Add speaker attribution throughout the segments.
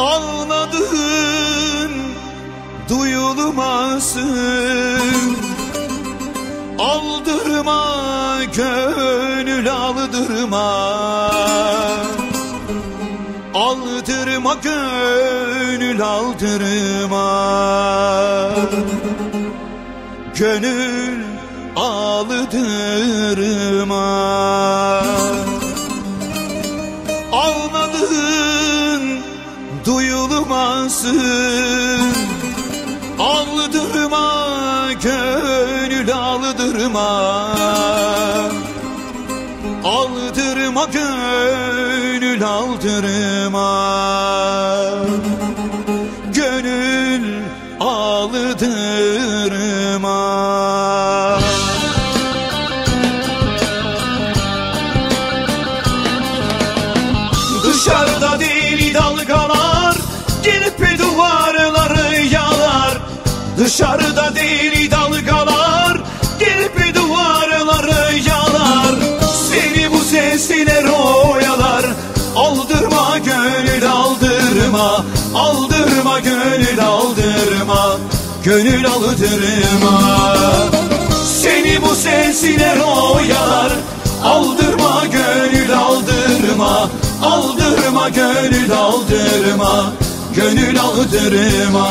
Speaker 1: Ağladığın duyulmasın. Aldırma gönül aldırma. Aldırma gönül aldırma. Gönül aldırma. Ağladığın duyulmasın. Aldırma gönül aldırma Aldırma gönül aldırma Gönül aldırma Dışarıda deli Dışarıda deli dalgalar Gelip duvarları yalar. Seni bu sesler oyalar Aldırma gönül aldırma Aldırma gönül aldırma Gönül aldırma. Seni bu sesler oyalar Aldırma gönül aldırma Aldırma gönül aldırma Gönül aldırma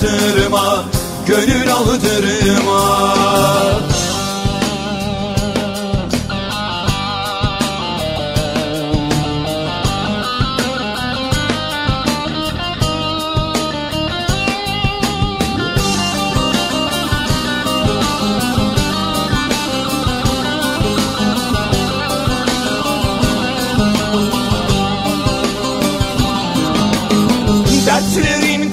Speaker 1: aldırma Gönül aldırma. Dertlerin